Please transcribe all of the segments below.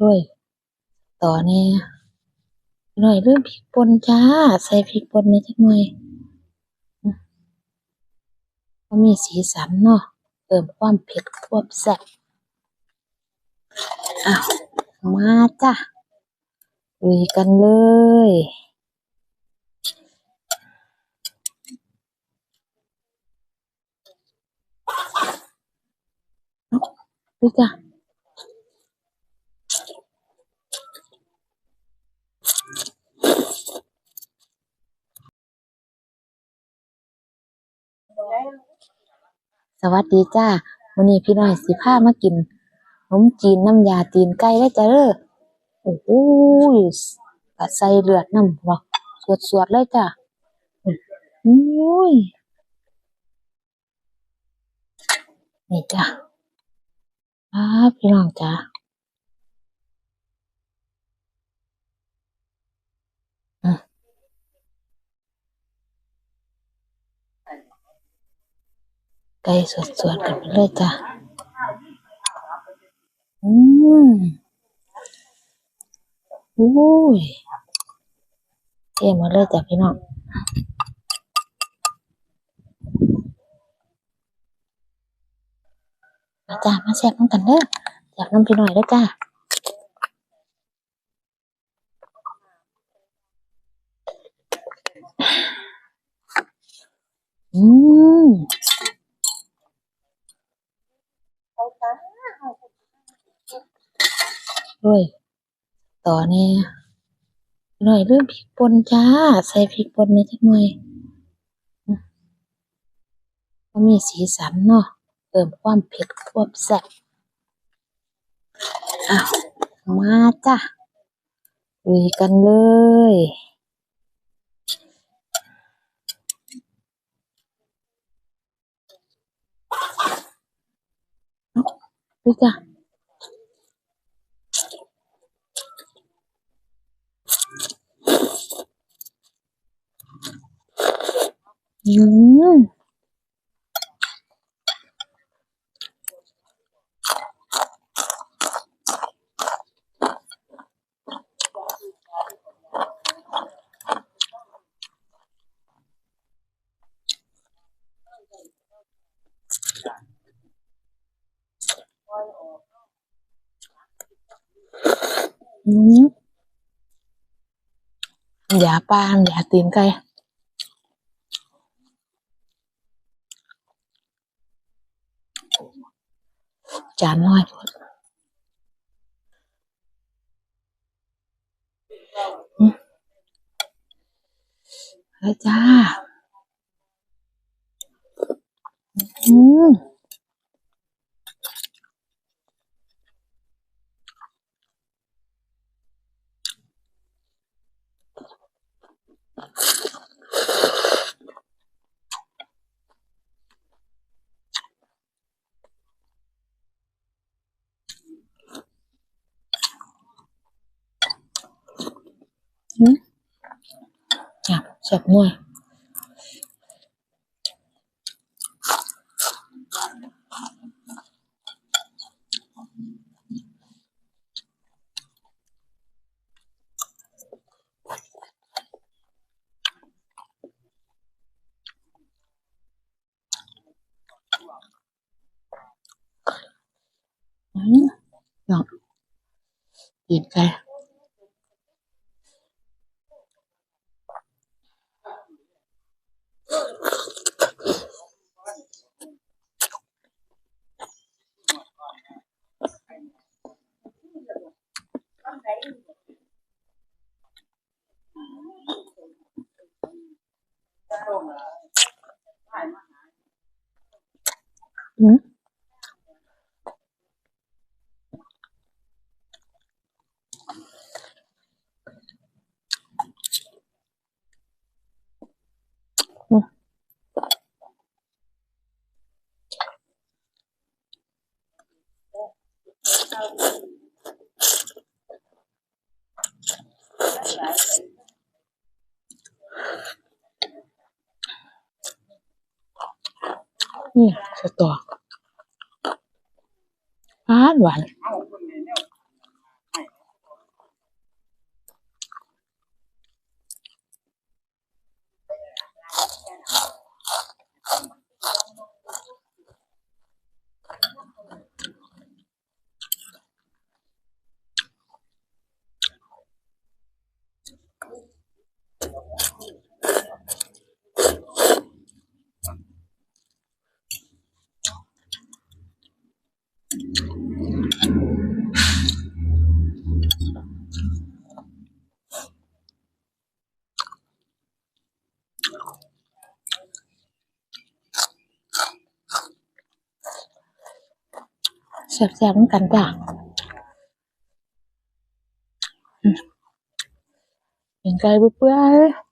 ด้วยต่อเนี่หน่อยเริ่มพริกป่นจ้า ใส่พริกป่นนิดหน่อยก็มีสีสันเนาะเติมความเผ็ดความแซ่บอ้าวมาจ้ะลุยกันเลยดูจ้ะ สวัสดีจ้าวันนี้พี่น้อยสิพามากินขนมจีนน้ำยาตีนไก่ได้จ้าเด้อโอ้โหกะใส่เลือดน้ำบ่สวดๆเลยจ้าโอ้ยนี่จ้าอ้าพี่น้องจ้า ไก่สดๆกันไปเลยจ้ะ อืมอุ้ยเทหมาเลยจ้ะพี่น้องมาจ้ามาแซ่บน้ำกันเด้อแซ่บน้ำพี่หน่อยเด้อจ้าอืม ด้วยต่อเนี่ยหน่อยเริ่มพริกป่นจ้า ใส่พริกป่นนิดหน่อยก็มีสีสันเนาะเติมความเผ็ดความแซ่บอ้าวมาจ้ะลุยกันเลยดูจ้ะ อืมอืมอย่าปานอย่าตีนไก่ จานน้อยพอดอืมแล้วจ้า อืมอืม อะแซ่บ หน่อย อืมลองตีนไก่อืม นี่สตอหวานหวาน แซ่บๆเหมือนกันจ้ะอืมเป็นไก่เปื่อยๆ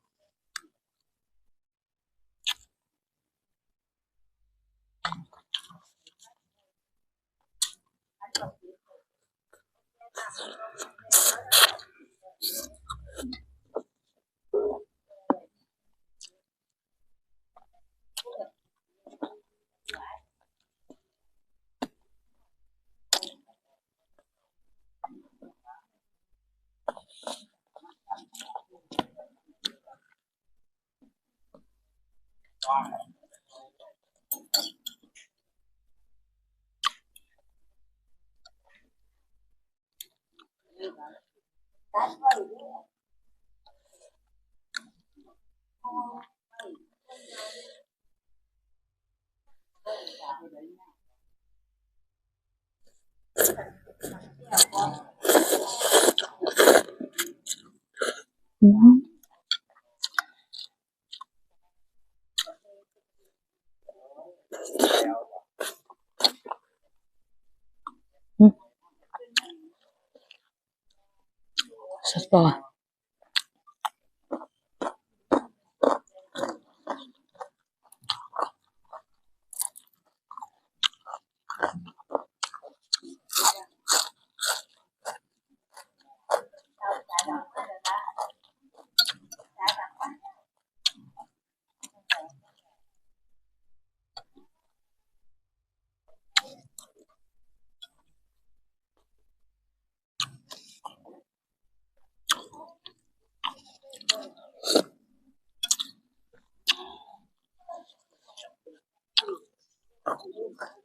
สุดยอด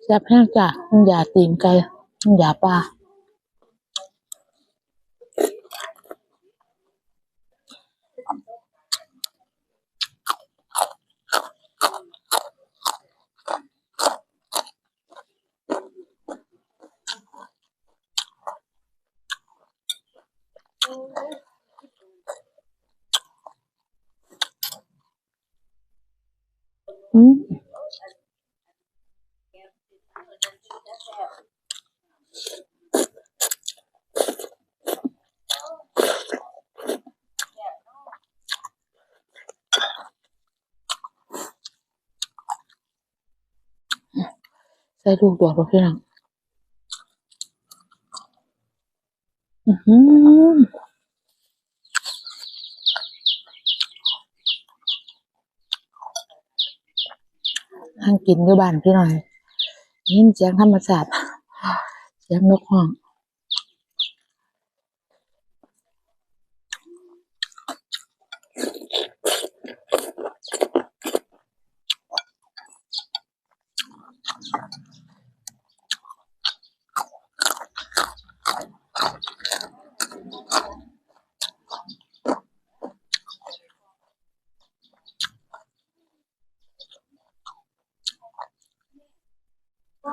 แซ่บแห้งจ้ะน้ำยาตีนไก่น้ำยาปลาอืม ใส่ลูกดอกบ่พี่น้องอือหือนั่งกินอยู่บ้านพี่หน่อยยินเสียงธรรมชาติเสียงนกห้อง อ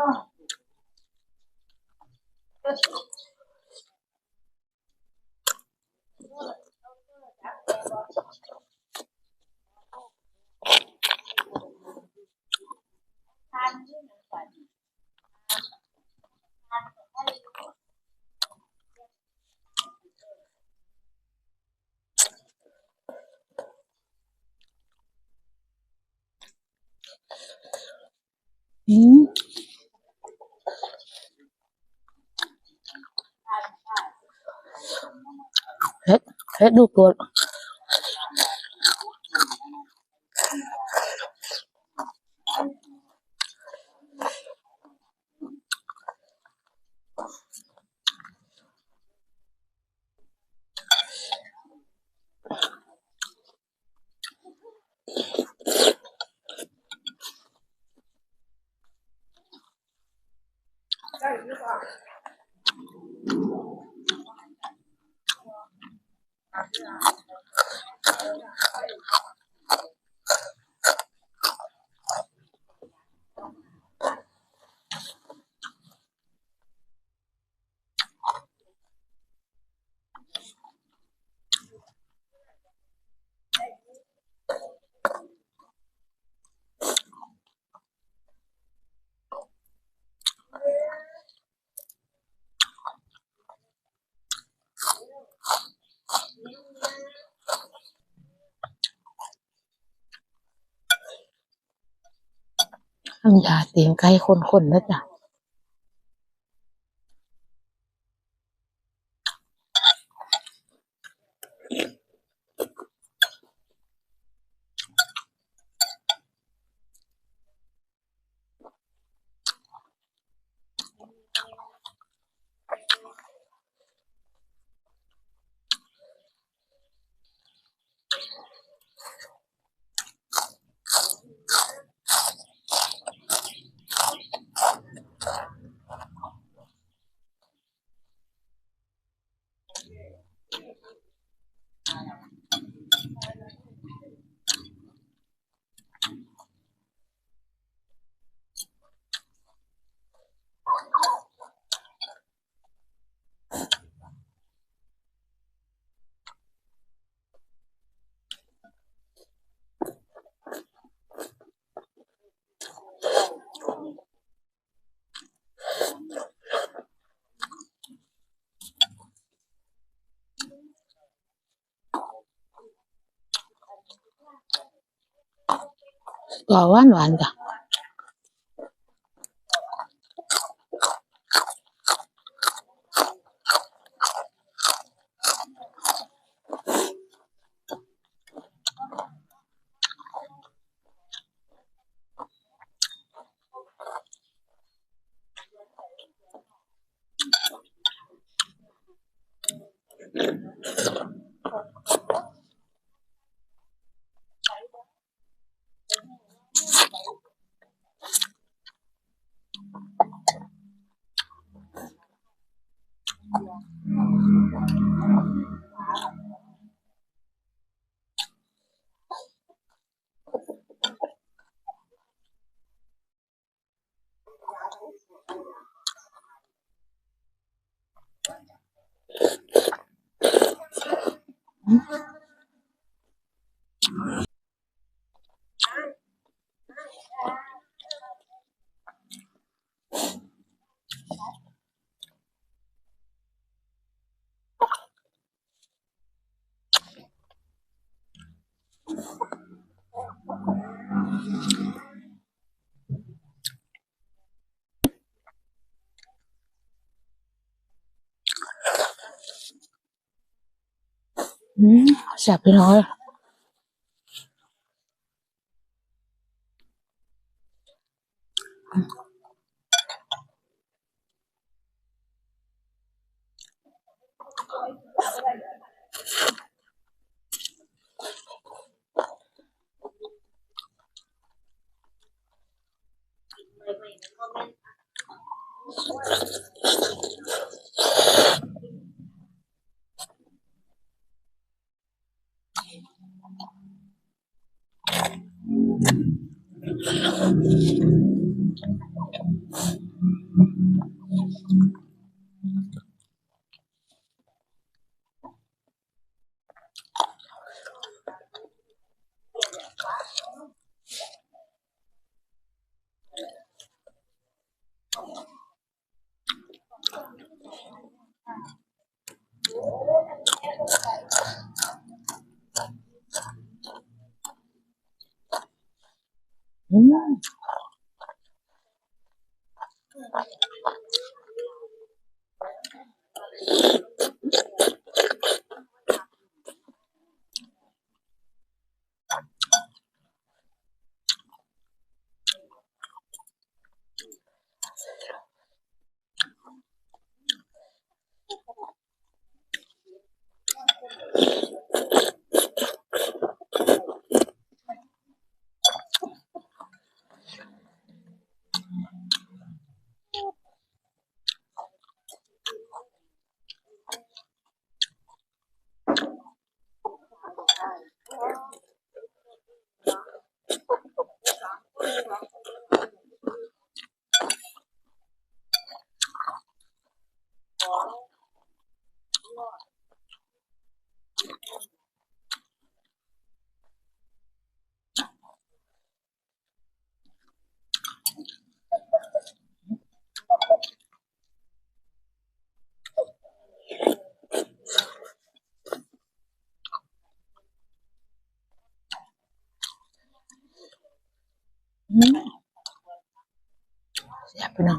ื hết được luôn Thank you. 好 ทั้งยาเตรียมใกล้คนๆนะจ๊ะ ก็หว แซ่บพี่น้อย บพี่น้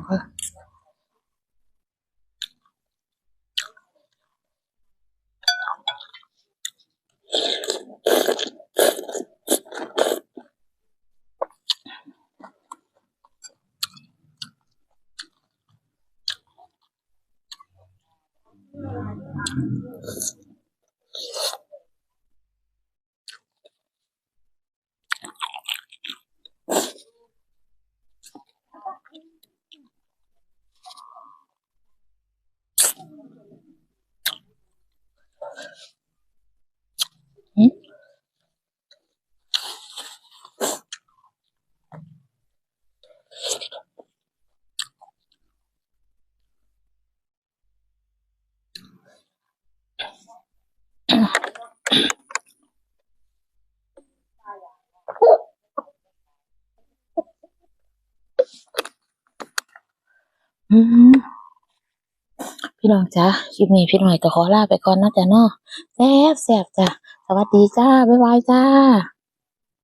อืมพี่น้องจ้าคลิปนี้พี่หน่อยก็ขอลาไปก่อนนะจ๊ะเนาะแซ่บแซ่บจ้ะสวัสดีจ้าบ๊ายบายจ้า